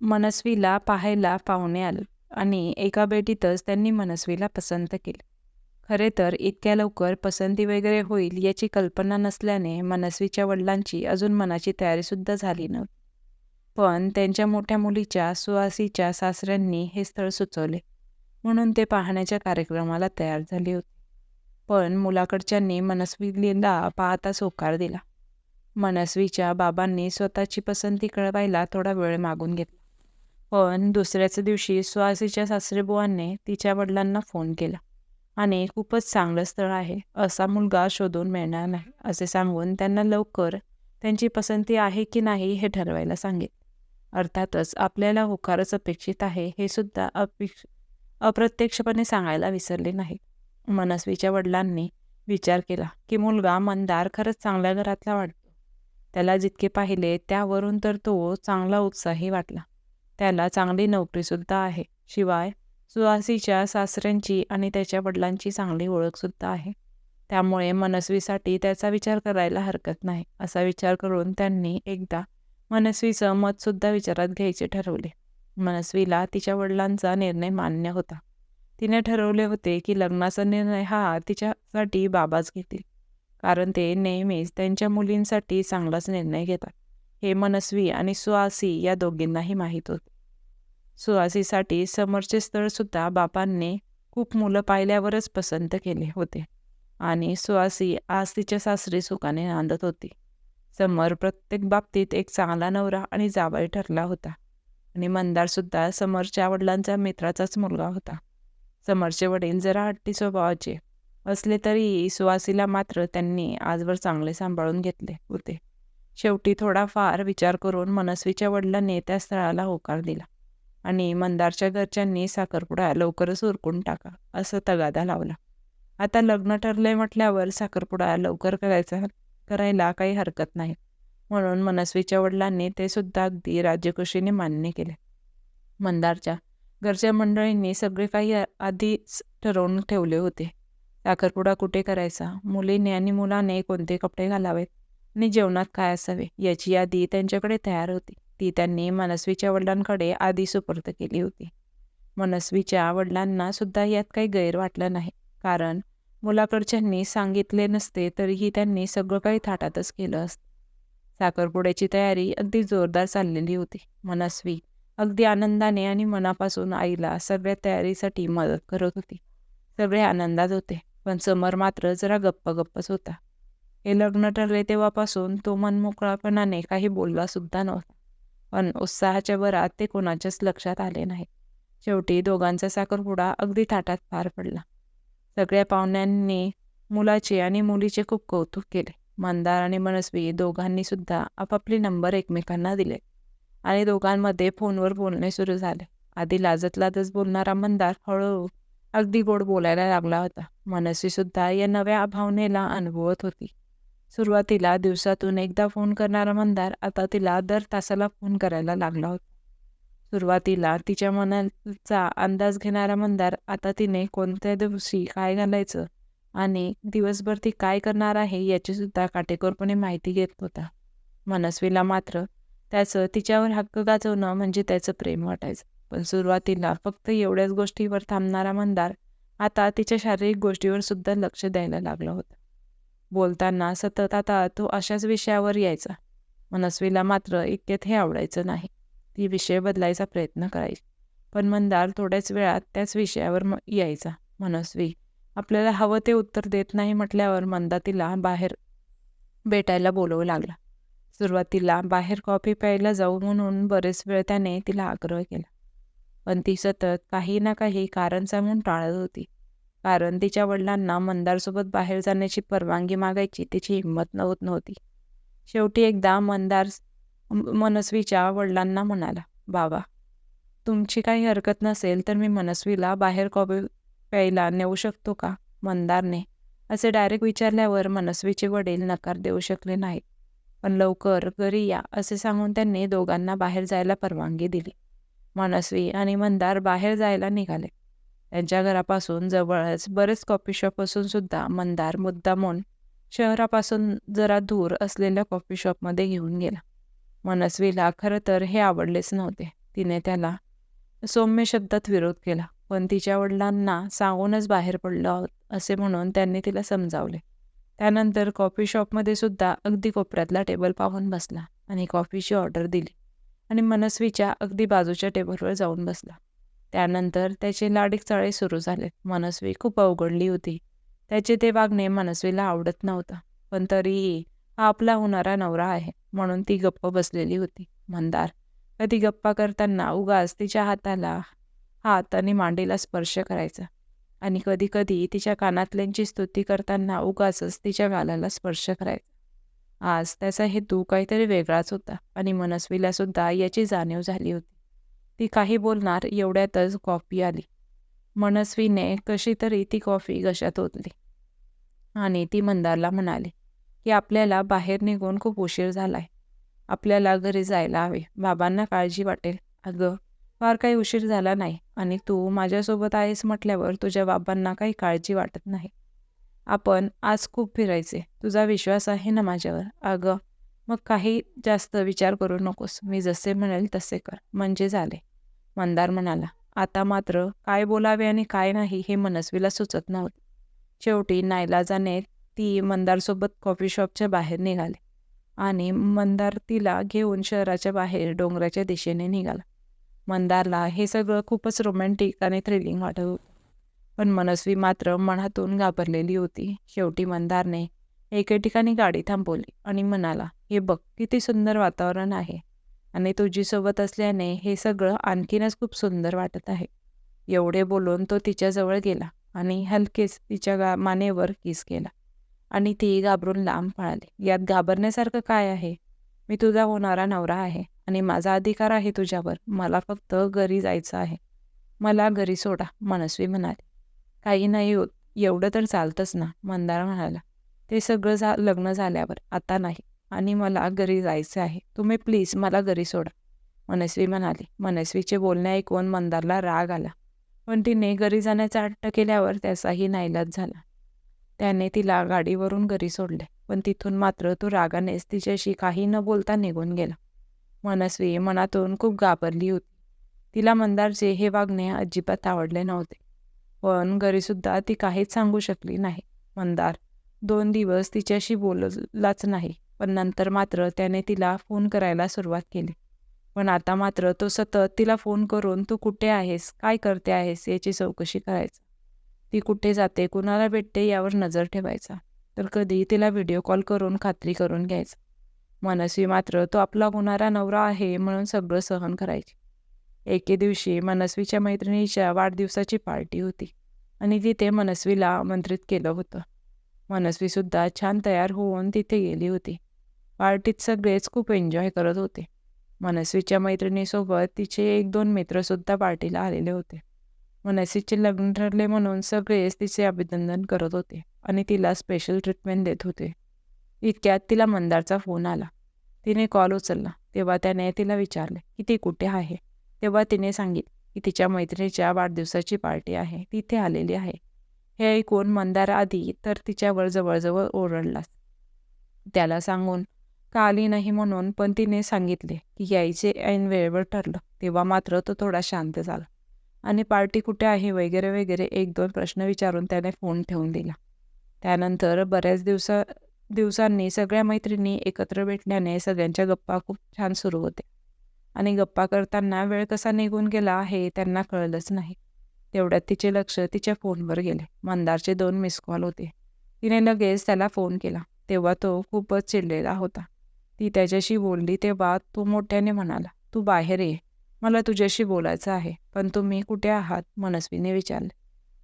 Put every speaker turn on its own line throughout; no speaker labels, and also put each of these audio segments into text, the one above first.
मनस्वीला पाहायला पाहुणे आले आणि एका भेटीतच त्यांनी मनस्वीला पसंत केले. खरे तर इतक्या लवकर पसंती वगैरे होईल याची कल्पना नसल्याने मनस्वीच्या वडिलांची अजून मनाची तयारीसुद्धा झाली नव्हती. पण त्यांच्या मोठ्या मुलीच्या सुवासीच्या सासऱ्यांनी हे स्थळ सुचवले. म्हणून ते पाहण्याच्या कार्यक्रमाला तयार झाले होते. पण मुलाकडच्यांनी मनस्वीला पाहता होकार दिला. मनस्वीच्या बाबांनी स्वतःची पसंती कळवायला थोडा वेळ मागून घेतला. पण दुसऱ्याच दिवशी सुहासीच्या सासरेबुवांनी तिच्या वडिलांना फोन केला. आणि खूपच चांगलं स्थळ आहे असा मुलगा शोधून मिळणार नाही असे सांगून त्यांना लवकर त्यांची पसंती आहे की नाही हे ठरवायला सांगेल अर्थातच आपल्याला होकारच अपेक्षित आहे हे सुद्धा अपेक्ष अप्रत्यक्षपणे सांगायला विसरले नाही. मनस्वीच्या वडिलांनी विचार केला की मुलगा मंदार खरंच चांगल्या घरातला वाटतो. त्याला जितके पाहिले त्यावरून तर तो चांगला उत्साही वाटला. त्याला चांगली नोकरीसुद्धा आहे. शिवाय सुहासीच्या सासऱ्यांची आणि त्याच्या वडिलांची चांगली ओळखसुद्धा आहे. त्यामुळे मनस्वीसाठी त्याचा विचार करायला हरकत नाही असा विचार करून त्यांनी एकदा मनस्वीचं मतसुद्धा विचारात घ्यायचे ठरवले. मनस्वीला तिच्या वडिलांचा निर्णय मान्य होता. तिने ठरवले होते की लग्नाचा निर्णय हा तिच्यासाठी बाबाच घेतील कारण ते नेहमीच त्यांच्या मुलींसाठी चांगलाच निर्णय घेतात. हे मनस्वी आणि सुहासी या दोघींनाही माहीत होते. सुहासीसाठी समोरचे स्थळसुद्धा बापांनी खूप मुलं पाहिल्यावरच पसंत केले होते आणि सुहासी आज तिच्या सासरी सुखाने नांदत होती. समर प्रत्येक बाबतीत एक चांगला नवरा आणि जावई ठरला होता आणि मंदारसुद्धा समरच्या वडिलांचा मित्राचाच मुलगा होता. समरचे वडील जरा हट्टी स्वभावाचे असले तरी सुवासीला मात्र त्यांनी आजवर चांगले सांभाळून घेतले होते. शेवटी थोडाफार विचार करून मनस्वीच्या वडिलांनी त्या स्थळाला होकार दिला आणि मंदारच्या घरच्यांनी साखरपुडा लवकरच उरकून टाका असं तगादा लावला. आता लग्न ठरलंय म्हटल्यावर साखरपुडा लवकर करायचा करायला काही हरकत नाही. म्हणून मनस्वीच्या वडिलांनी ते सुद्धा अगदी राज्यकुशीने मान्य केले. मंदारच्या घरच्या मंडळींनी सगळे काही आधीच ठरवून ठेवले होते. साखरपुडा कुठे करायचा? मुलीने आणि मुलाने कोणते कपडे घालावेत? आणि जेवणात काय असावे याची यादी त्यांच्याकडे तयार होती. ती त्यांनी मनस्वीच्या वडिलांकडे आधी सुपूर्द केली होती. मनस्वीच्या वडिलांना सुद्धा यात काही गैर वाटलं नाही. कारण मुलाकडच्यांनी सांगितले नसते तरीही त्यांनी सगळं काही थाटातच केलं असतं. साखरपुड्याची तयारी अगदी जोरदार चाललेली होती. मनस्वी अगदी आनंदाने आणि मनापासून आईला सगळ्या तयारीसाठी मदत करत होती. सगळे आनंदात होते. पण समर मात्र जरा गप्प गप्पच होता. हे लग्न ठरले तेव्हापासून तो मनमोकळापणाने काही बोलला सुद्धा नव्हता पण उत्साहाच्या भरात ते कोणाच्याच लक्षात आले नाही. शेवटी दोघांचा साखरपुडा अगदी थाटात पार पडला. सगळ्या पाहुण्यांनी मुलाचे आणि मुलीचे खूप कौतुक केले. मंदार आणि मनस्वी दोघांनी सुद्धा आपापले नंबर एकमेकांना दिले आणि दोघांमध्ये फोनवर बोलणे सुरू झाले. आधी लाजत लाजत बोलणारा मंदार हळूहळू अगदी गोड बोलायला लागला होता. मनस्वीसुद्धा या नव्या भावनेला अनुभवत होती. सुरुवातीला दिवसातून एकदा फोन करणारा मंदार आता तिला दर तासाला फोन करायला लागला होता. सुरुवातीला तिच्या मनाचा अंदाज घेणारा मंदार आता तिने कोणत्या दिवशी काय घालायचं आणि दिवसभर ती काय करणार आहे याची सुद्धा काटेकोरपणे माहिती घेत होता. मनस्वीला मात्र त्याचं तिच्यावर हक्क गाजवणं म्हणजे त्याचं प्रेम वाटायचं. पण सुरुवातीला फक्त एवढ्याच गोष्टीवर थांबणारा मंदार आता तिच्या शारीरिक गोष्टीवर सुद्धा लक्ष द्यायला लागला होता. बोलताना सतत आता तो अशाच विषयावर यायचा. मनस्वीला मात्र इतकेत हे आवडायचं नाही. ती विषय बदलायचा प्रयत्न करायची. पण मंदार थोड्याच वेळात त्याच विषयावर म यायचा. मनस्वी आपल्याला हवं ते उत्तर देत नाही म्हटल्यावर मंदा तिला बाहेर भेटायला बोलवू लागला. सुरुवातीला बाहेर कॉफी प्यायला जाऊ म्हणून बरेच वेळ त्याने तिला आग्रह केला. पण ती सतत काही ना काही कारण सांगून टाळत होती. कारण तिच्या वडिलांना मंदारसोबत बाहेर जाण्याची परवानगी मागायची तिची हिंमत नव्हत नव्हती. शेवटी एकदा मंदार मनस्वीच्या वडिलांना म्हणाला बाबा तुमची काही हरकत नसेल तर मी मनस्वीला बाहेर कॉफी प्यायला नेऊ शकतो का मंदारने असे डायरेक्ट विचारल्यावर मनस्वीचे वडील नकार देऊ शकले नाहीत. पण लवकर घरी या असे सांगून त्यांनी दोघांना बाहेर जायला परवानगी दिली. मनस्वी आणि मंदार बाहेर जायला निघाले. त्यांच्या घरापासून जवळच बरेच कॉफी शॉप असून सुद्धा मंदार मुद्दामून शहरापासून जरा दूर असलेल्या कॉफी शॉपमध्ये घेऊन गेला. मनस्वीला खरं तर हे आवडलेच नव्हते. तिने त्याला सौम्य शब्दात विरोध केला पण तिच्या वडिलांना सांगूनच बाहेर पडलं असे म्हणून त्यांनी तिला समजावले. त्यानंतर कॉफी शॉपमध्ये सुद्धा अगदी कोपऱ्यातला टेबल पाहून बसला आणि कॉफीची ऑर्डर दिली आणि मनस्वीच्या अगदी बाजूच्या टेबलवर जाऊन बसला. त्यानंतर त्याचे लाडीकचाळे सुरू झाले मनस्वी खूप अवघडली होती. त्याचे ते वागणे मनस्वीला आवडत नव्हतं. पण तरीही हा आपला होणारा नवरा आहे म्हणून ती गप्प बसलेली होती. मंदार कधी गप्पा करताना उगाच तिच्या हाताला हात आणि मांडीला स्पर्श करायचा. आणि कधी कधी तिच्या कानातल्यांची स्तुती करताना उगाचच तिच्या गालाला स्पर्श करायचा. आज त्याचा हेतू काहीतरी वेगळाच होता आणि मनस्वीला सुद्धा याची जाणीव झाली होती. ती काही बोलणार एवढ्यातच कॉफी आली. मनस्वीने कशी तरी ती कॉफी घशात ओतली. आणि ती मंदारला म्हणाली की आपल्याला बाहेर निघून खूप उशीर झालाय. आपल्याला घरी जायला हवे. बाबांना काळजी वाटेल. अगं फार काही उशीर झाला नाही. आणि तू माझ्यासोबत आहेस म्हटल्यावर तुझ्या बाबांना काही काळजी वाटत नाही. आपण आज खूप फिरायचे. तुझा विश्वास आहे ना माझ्यावर? अगं मग काही जास्त विचार करू नकोस. मी जसे म्हणेल तसे कर. म्हणजे झाले. मंदार म्हणाला आता मात्र काय बोलावे आणि काय नाही हे मनस्वीला सुचत नव्हते. शेवटी नाईलाजाने ती मंदारसोबत कॉफी शॉपच्या बाहेर निघाली आणि मंदार तिला घेऊन शहराच्या बाहेर डोंगराच्या दिशेने निघाला. मंदारला हे सगळं खूपच रोमॅन्टिक आणि थ्रिलिंग वाटत होतं. पण मनस्वी मात्र मनातून घाबरलेली होती. शेवटी मंदारने एके ठिकाणी गाडी थांबवली आणि म्हणाला हे बघ किती सुंदर वातावरण आहे. आणि तुझीसोबत असल्याने हे सगळं आणखीनच खूप सुंदर वाटत आहे. एवढे बोलून तो तिच्याजवळ गेला आणि हलकेच तिच्या गा मानेवर किस केला. आणि ती घाबरून लांब पळाली. यात घाबरण्यासारखं काय आहे? मी तुझा होणारा नवरा आहे आणि माझा अधिकार आहे तुझ्यावर. मला फक्त घरी जायचं आहे. मला घरी सोडा मनस्वी म्हणाली. काही नाही होत. एवढं तर चालतंच ना मंदार म्हणाला. ते सगळं झा लग्न झाल्यावर. आता नाही. आणि मला घरी जायचं आहे. तुम्ही प्लीज मला घरी सोडा. मनस्वी म्हणाली. मनस्वीचे बोलणे ऐकून मंदारला राग आला. पण तिने घरी जाण्याचा हट्ट केल्यावर त्याचाही नाईलाज झाला. त्याने तिला गाडीवरून घरी सोडले. पण तिथून मात्र तो रागानेच तिच्याशी काही न बोलता निघून गेला. मनस्वी मनातून खूप घाबरली होती. तिला मंदारचे हे वागणे अजिबात आवडले नव्हते. पण घरीसुद्धा ती काहीच सांगू शकली नाही. मंदार दोन दिवस तिच्याशी बोललाच नाही. पण नंतर मात्र त्याने तिला फोन करायला सुरुवात केली. पण आता मात्र तो सतत तिला फोन करून तू कुठे आहेस? काय करते आहेस? याची चौकशी करायचा. ती कुठे जाते? कुणाला भेटते? यावर नजर ठेवायचा. तर कधी तिला व्हिडिओ कॉल करून खात्री करून घ्यायचा. मनस्वी मात्र तो आपला होणारा नवरा आहे म्हणून सगळं सहन करायची. एके दिवशी मनस्वीच्या मैत्रिणीच्या वाढदिवसाची पार्टी होती आणि तिथे मनस्वीला आमंत्रित केलं होतं. मनस्वीसुद्धा छान तयार होऊन तिथे गेली होती. पार्टीत सगळेच खूप एन्जॉय करत होते. मनस्वीच्या मैत्रिणीसोबत तिचे एक दोन मित्रसुद्धा पार्टीला आलेले होते. मनस्वीचे लग्न ठरले म्हणून सगळेच तिचे अभिनंदन करत होते आणि तिला स्पेशल ट्रीटमेंट देत होते. इतक्यात तिला मंदारचा फोन आला. तिने कॉल उचलला. तेव्हा त्याने तिला विचारले की ती कुठे आहे? तेव्हा तिने सांगितलं की तिच्या मैत्रिणीच्या वाढदिवसाची पार्टी आहे. तिथे आलेली आहे. हे ऐकून मंदार आधी तर तिच्यावर जवळजवळ ओरडलास त्याला सांगून का आली नाही म्हणून पण तिने सांगितले की यायचे ऐन वेळेवर ठरलं तेव्हा मात्र तो थोडा शांत झाला. आणि पार्टी कुठे आहे? वगैरे वगैरे एक दोन प्रश्न विचारून त्याने फोन ठेवून दिला. त्यानंतर बऱ्याच दिवसा दिवसांनी सगळ्या मैत्रिणी एकत्र भेटल्याने सगळ्यांच्या गप्पा खूप छान सुरू होते आणि गप्पा करताना वेळ कसा निघून गेला हे त्यांना कळलंच नाही. तेवढ्यात तिचे लक्ष तिच्या फोनवर गेले. मंदारचे दोन मिस कॉल होते. तिने लगेच त्याला फोन केला. तेव्हा तो खूपच चिडलेला होता. ती त्याच्याशी बोलली तेव्हा तो मोठ्याने म्हणाला तू बाहेर ये. मला तुझ्याशी बोलायचं आहे पण तुम्ही कुठे आहात मनस्वीने विचारले.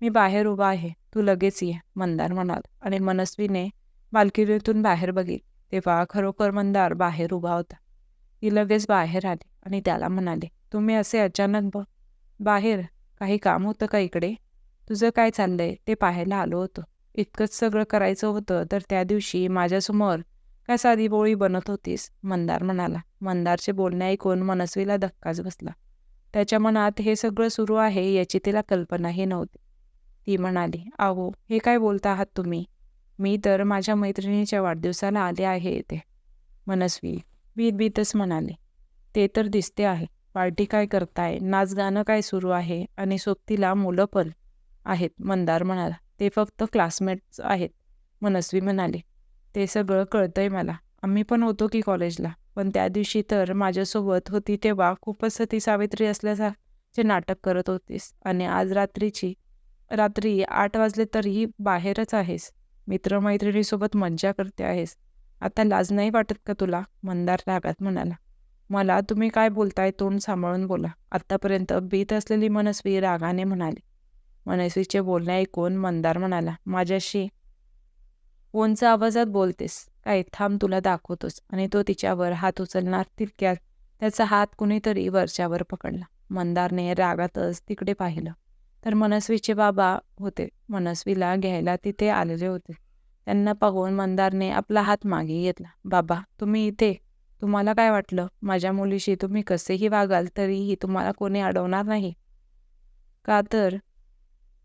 मी बाहेर उभा आहे. तू लगेच ये मंदार म्हणाल. आणि मनस्वीने बालकिरीतून बाहेर बघित तेव्हा खरोखर मंदार बाहेर उभा होता. ती लगेच बाहेर आली आणि त्याला म्हणाले तुम्ही असे अचानक ब बाहेर काही काम होतं का इकडे? तुझं काय चाललंय? ते पाहायला आलो होतो. इतकंच सगळं करायचं होतं तर त्या दिवशी माझ्यासमोर काय साधी बोळी बनत होतीस? मंदार म्हणाला. मंदारचे बोलणे ऐकून मनस्वीला धक्काच बसला. त्याच्या मनात हे सगळं सुरू आहे याची तिला कल्पनाही नव्हती. ती म्हणाली आहो हे काय बोलता आहात तुम्ही? मी तर माझ्या मैत्रिणीच्या वाढदिवसाला आले आहे येते मनस्वी भीतभीतच बीतच म्हणाले ते तर दिसते आहे. पार्टी काय करताय? नाच गाणं काय सुरू आहे? आणि सोबतीला मुलं पण आहेत मंदार म्हणाला. ते फक्त क्लासमेट्स आहेत. मनस्वी म्हणाले ते सगळं कळतंय मला. आम्ही पण होतो की कॉलेजला. पण त्या दिवशी तर माझ्यासोबत होती तेव्हा खूपच सती सावित्री असल्यासारखे नाटक करत होतीस. आणि आज रात्रीची रात्री आठ वाजले तरीही बाहेरच आहेस. मित्रमैत्रिणीसोबत मज्जा करते आहेस. आता लाज नाही वाटत का तुला? मंदार रागात म्हणाला. मला तुम्ही काय बोलताय तोंड सांभाळून बोला. आत्तापर्यंत बीत असलेली मनस्वी रागाने म्हणाली. मनस्वीचे बोलणे ऐकून मंदार म्हणाला माझ्याशी फोनच्या आवाजात बोलतेस. काय थांब तुला दाखवतोस. आणि तो तिच्यावर हात उचलणार तितक्यात त्याचा हात कुणीतरी वरच्यावर पकडला. मंदारने रागातच तिकडे पाहिलं. तर मनस्वीचे बाबा होते. मनस्वीला घ्यायला तिथे आलेले होते. त्यांना पाहून मंदारने आपला हात मागे घेतला. बाबा तुम्ही इथे? तुम्हाला काय वाटलं? माझ्या मुलीशी तुम्ही कसेही वागाल तरीही तुम्हाला कोणी अडवणार नाही. का तर?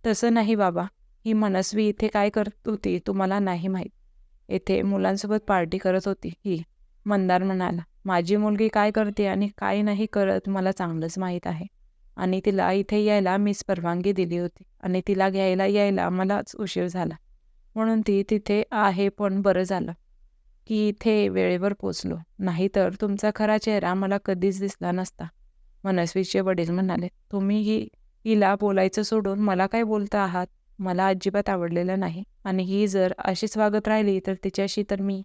तसं नाही बाबा. ही मनस्वी इथे काय करत होती तुम्हाला नाही माहीत. येथे मुलांसोबत पार्टी करत होती. ही मंदार म्हणाला माझी मुलगी काय करते आणि काय नाही करत मला चांगलंच माहीत आहे. आणि तिला इथे यायला मीच परवानगी दिली होती. आणि तिला घ्यायला यायला मलाच उशीर झाला. म्हणून ती तिथे आहे पण बरं झालं. की इथे वेळेवर पोचलो. नाहीतर तुमचा खरा चेहरा मला कधीच दिसला नसता. मनस्वीचे वडील म्हणाले तुम्ही ही हिला बोलायचं सोडून मला काय बोलता आहात? मला अजिबात आवडलेलं नाही. आणि ही जर अशीच वागत राहिली तर तिच्याशी तर मी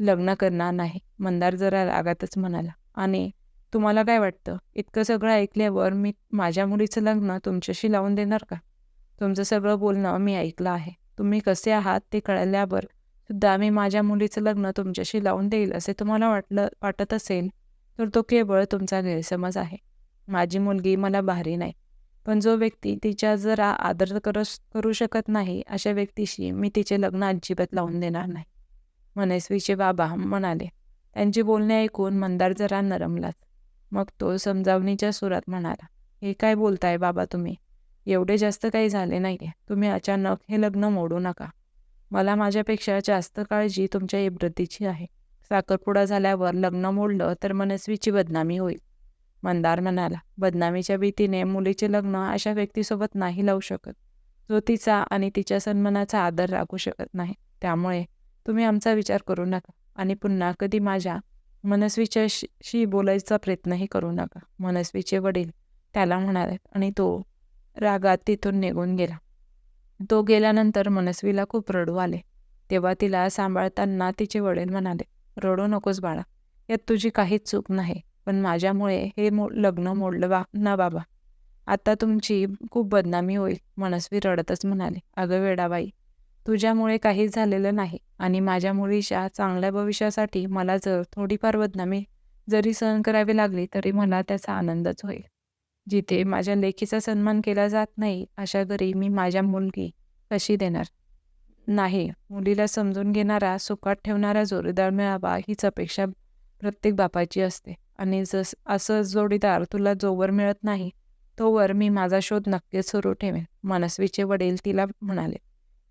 लग्न करणार नाही मंदार जरा रागातच म्हणाला. आणि तुम्हाला काय वाटतं? इतकं सगळं ऐकल्यावर मी माझ्या मुलीचं लग्न तुमच्याशी लावून देणार का? तुमचं सगळं बोलणं मी ऐकलं आहे. तुम्ही कसे आहात ते कळल्यावर सुद्धा मी माझ्या मुलीचं लग्न तुमच्याशी लावून देईल असे तुम्हाला वाटलं वाटत असेल तर तो केवळ तुमचा गैरसमज आहे. माझी मुलगी मला भारी नाही. पण जो व्यक्ती तिच्या जरा आदर करस करू शकत नाही अशा व्यक्तीशी मी तिचे लग्न अजिबात लावून देणार नाही. मनस्वीचे बाबा म्हणाले त्यांची बोलणे ऐकून मंदार जरा नरमलाच मग तो समजावणीच्या सुरात म्हणाला हे काय बोलताय बाबा तुम्ही? एवढे जास्त काही झाले नाही तुम्ही अचानक हे लग्न मोडू नका. मला माझ्यापेक्षा जास्त काळजी तुमच्या इब्रतीची आहे. साखरपुडा झाल्यावर लग्न मोडलं तर मनस्वीची बदनामी होईल. मंदार म्हणाला बदनामीच्या भीतीने मुलीचे लग्न अशा व्यक्तीसोबत नाही लावू शकत. जो तिचा आणि तिच्या सन्मानाचा आदर राखू शकत नाही. त्यामुळे तुम्ही आमचा विचार करू नका आणि पुन्हा कधी माझ्या मनस्वीच्याशी बोलायचा प्रयत्नही करू नका मनस्वीचे वडील त्याला म्हणाले आणि तो रागात तिथून निघून गेला. तो गेल्यानंतर मनस्वीला खूप रडू आले. तेव्हा तिला सांभाळताना तिचे वडील म्हणाले रडू नकोस बाळा यात तुझी काहीच चूक नाही. पण माझ्यामुळे हे मो लग्न मोडलं बा ना बाबा. आता तुमची खूप बदनामी होईल मनस्वी रडतच म्हणाले. अगं वेडाबाई तुझ्यामुळे काहीच झालेलं नाही आणि माझ्या मुलीच्या चांगल्या भविष्यासाठी मला जर थोडीफार बदनामी जरी सहन करावी लागली तरी मला त्याचा आनंदच होईल. जिथे माझ्या लेखीचा सन्मान केला जात नाही अशा घरी मी माझ्या मुलगी कशी देणार? नाही मुलीला समजून घेणारा सुखात ठेवणारा जोरदार मिळावा हीच अपेक्षा प्रत्येक बापाची असते. आणि जस असं जोडीदार तुला जोवर मिळत नाही तोवर मी माझा शोध नक्कीच सुरू ठेवेन मनस्वीचे वडील तिला म्हणाले.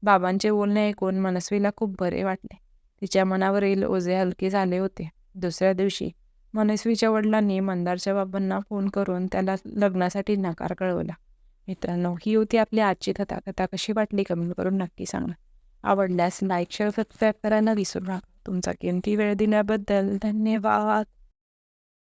बाबांचे बोलणे ऐकून मनस्वीला खूप बरे वाटले. तिच्या मनावरील ओझे हलके झाले होते. दुसऱ्या दिवशी मनस्वीच्या वडिलांनी मंदारच्या बाबांना फोन करून त्याला लग्नासाठी नकार कळवला. मित्रांनो ही होती आपली आजची कथा. कथा कशी वाटली कमेंट करून नक्की सांगा. आवडल्यास लाईक शेअर सबस्क्राईब करायला विसरू नका. तुमचा किमती वेळ दिल्याबद्दल धन्यवाद.